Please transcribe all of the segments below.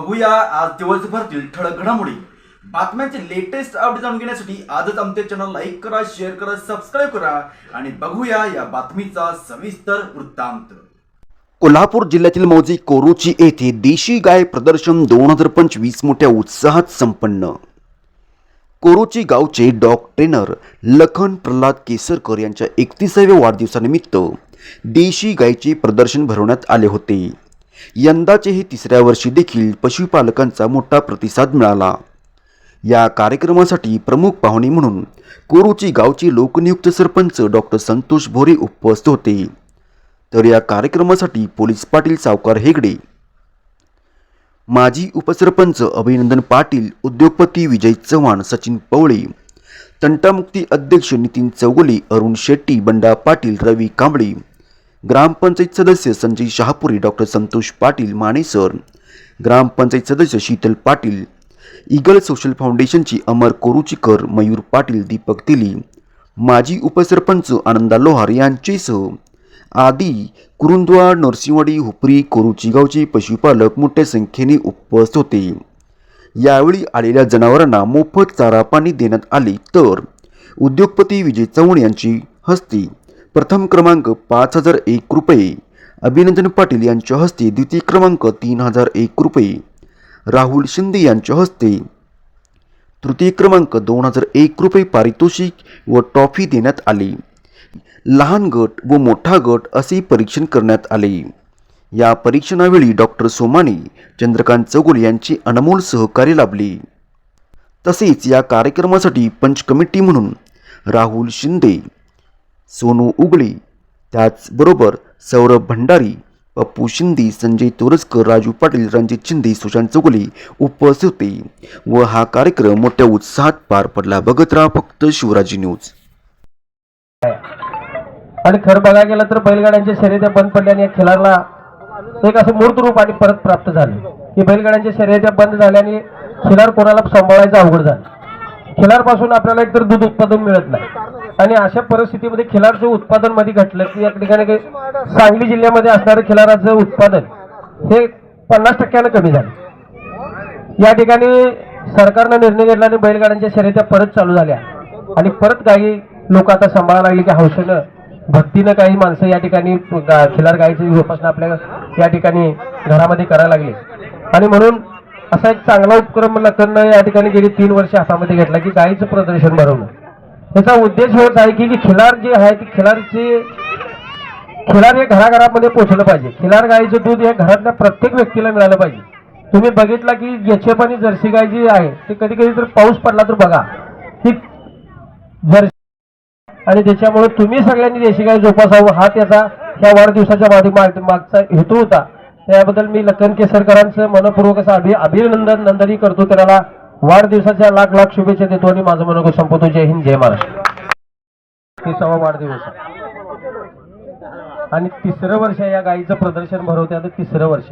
बघूया आज दिवसभरतील ठळक घडामोडी. बातम्यांचे लेटेस्ट अपडेट जाणून घेण्यासाठी आजच आमचे चॅनल लाईक करा शेअर करा सबस्क्राईब करा आणि बघूया या बातमीचा सविस्तर वृत्तांत. कोल्हापूर जिल्ह्यातील मौजी कोरुची येथे देशी गाय प्रदर्शन दोन हजार पंचवीस मोठ्या उत्साहात संपन्न. कोरोची गावचे डॉग ट्रेनर लखन प्रल्हाद केसरकर यांच्या एकतीसाव्या वाढदिवसानिमित्त देशी गायचे प्रदर्शन भरवण्यात आले होते. यंदाचे हे तिसऱ्या वर्षी देखील पशुपालकांचा मोठा प्रतिसाद मिळाला. या कार्यक्रमासाठी प्रमुख पाहुणे म्हणून कोरोची गावचे लोकनियुक्त सरपंच डॉक्टर संतोष भोरे उपस्थित होते. तर या कार्यक्रमासाठी पोलीस पाटील सावकार हेगडे. माजी उपसरपंच अभिनंदन पाटील उद्योगपती विजय चव्हाण सचिन पवळे तंटामुक्ती अध्यक्ष नितीन चौगुले अरुण शेट्टी बंडा पाटील रवी कांबळे ग्रामपंचायत सदस्य संजय शहापुरी डॉक्टर संतोष पाटील मानेसर ग्रामपंचायत सदस्य शीतल पाटील इगल सोशल फाउंडेशनची अमर कोरुचीकर मयूर पाटील दीपक तिली माजी उपसरपंच आनंदा लोहार यांचेसह आदी कुरुंदवाड नरसिंहवाडी हुपरी कोरुची गावचे पशुपालक मोठ्या संख्येने उपस्थित होते. यावेळी आलेल्या जनावरांना मोफत चारा पाणी देण्यात आले तर उद्योगपती विजय चव्हाण यांची हस्ती प्रथम क्रमांक पाच हजार एक रुपये. अभिनंदन पाटील यांच्या हस्ते द्वितीय क्रमांक तीन हजार एक रुपये. राहुल शिंदे यांच्या हस्ते तृतीय क्रमांक दोन हजार एक रुपये पारितोषिक व ट्रॉफी देण्यात आली. लहान गट व मोठा गट असे परीक्षण करण्यात आले. या परीक्षणावेळी डॉक्टर सोमानी चंद्रकांत चौगुल यांचे अनमोल सहकार्य लाभले. तसेच या कार्यक्रमासाठी पंच कमिटी म्हणून राहुल शिंदे सोनू उगळे त्याचबरोबर सौरभ भंडारी पप्पू शिंदे संजय तोरसकर राजू पाटील रणजित शिंदे सुशांत चौगुले उपस्थित होते व हा कार्यक्रम मोठ्या उत्साहात पार पडला. बघत राहा फक्त शिवराजी न्यूज. आणि खरं बघायला गेलं तर बैलगाड्यांच्या शर्यत्या बंद पडल्याने या खिलारला एक असं मूर्त रूप आणि परत प्राप्त झाले. की बैलगाड्यांच्या शर्यत्या बंद झाल्याने खिलार कोणाला सांभाळायचं अवघड झालं. खिलारपासून आपल्याला एकतर दूध उत्पादन मिळत नाही. आणि अशा परिस्थितीमध्ये खिलारचं उत्पादनमध्ये घटलं की या ठिकाणी काही सांगली जिल्ह्यामध्ये असणारं खिलाराचं उत्पादन हे पन्नास टक्क्यानं कमी झालं. या ठिकाणी सरकारनं निर्णय घेतला आणि बैलगाड्यांच्या शर्यत्या परत चालू झाल्या. आणि परत काही लोक आता सांभाळायला लागली की हौसेनं भक्तीनं काही माणसं या ठिकाणी खिलार गायीची जोपासना आपल्या या ठिकाणी घरामध्ये करायला लागली. आणि म्हणून असा एक चांगला उपक्रम लखननं या ठिकाणी गेली तीन वर्ष हातामध्ये घेतला की गायीचं प्रदर्शन भरवलं त्याचा उद्देश होत आहे की खिलार जे आहे ती खिलारची खिलार हे घराघरामध्ये पोचलं पाहिजे. खिलार गायीचं दूध हे घरातल्या प्रत्येक व्यक्तीला मिळालं पाहिजे. तुम्ही बघितला की एचएफ आणि जर्सी गाय जी आहे ते कधी कधी तर पाऊस पडला तर बघा ही जर्सी आणि त्याच्यामुळे तुम्ही सगळ्यांनी देशी गाय जोपासावं. हा त्याचा या वाढदिवसाच्या मागे मागचा हेतू होता. त्याबद्दल मी लखन केसरकरांचं मनपूर्वक असं अभि अभिनंदन नंदनही करतो. त्याला वाढदिवसाच्या लाख लाख शुभेच्छा देतो आणि माझं मनोगत संपवतो. जय हिंद जय महाराष्ट्र. तिसावा वाढदिवस. आणि तिसरं वर्ष या गायीचं प्रदर्शन भरवते. आता तिसरं वर्ष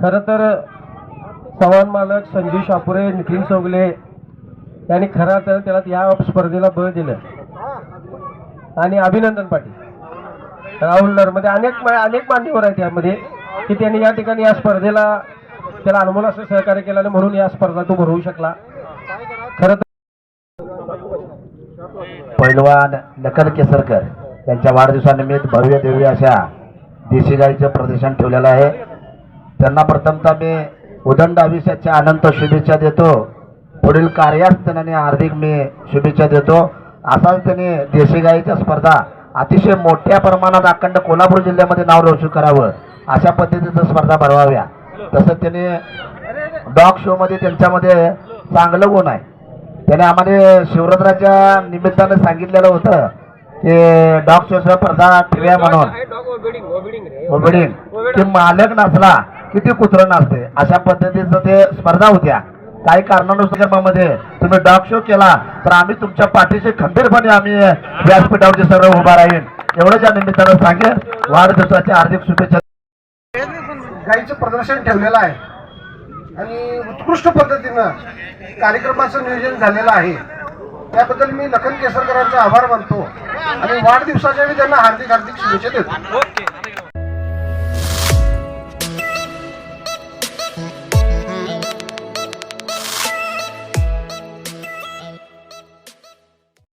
खरं तर चव्हाण मालक संजीव शापुरे नितीन चौगले यांनी खरं तर त्याला या स्पर्धेला बळ दिलं. आणि अभिनंदन पाटील. राहुल नरमध्ये अनेक अनेक मान्यवर आहेत यामध्ये की त्यांनी या ठिकाणी या स्पर्धेला त्याला अनमोल असं सहकार्य केलं म्हणून या स्पर्धा तो भरवू शकला. खरं तर पैलवान नकल केसरकर यांच्या वाढदिवसानिमित्त भव्य देवी अशा देशी गाईचं प्रदर्शन ठेवलेलं आहे. त्यांना प्रथमतः मी उदंड आयुष्याच्या अनंत शुभेच्छा देतो. पुढील कार्यास त्यांनी हार्दिक मी शुभेच्छा देतो. असाच त्यांनी देशी गाईच्या स्पर्धा अतिशय मोठ्या प्रमाणात अखंड कोल्हापूर जिल्ह्यामध्ये नाव रोशन करावं अशा पद्धतीचं स्पर्धा भरवाव्या. तसं त्यांनी डॉग शो मध्ये त्यांच्यामध्ये चांगलं गुण आहे. त्याने आम्हाला शिवरात्राच्या निमित्तानं सांगितलेलं होतं की डॉग शो स्पर्धा ठेव्या म्हणून. ओबिडिंग की मालक नसला किती कुत्रं नसते. अशा पद्धतीचं ते स्पर्धा होत्या. काही कारणानुसार तुम्ही डॉग शो केला तर आम्ही तुमच्या पाठीशी खंबीरपणे आम्ही व्यासपीठावरती सर्व उभा राहील एवढंच या निमित्तानं सांगेन. वाढदिवसाच्या हार्दिक शुभेच्छा. गाईचं प्रदर्शन ठेवलेलं आहे. आणि उत्कृष्ट पद्धतीनं कार्यक्रमाचं नियोजन झालेलं आहे. त्याबद्दल मी लखन केसरकरांचा आभार मानतो. आणि वाढदिवसाच्या मी त्यांना हार्दिक हार्दिक शुभेच्छा देतो.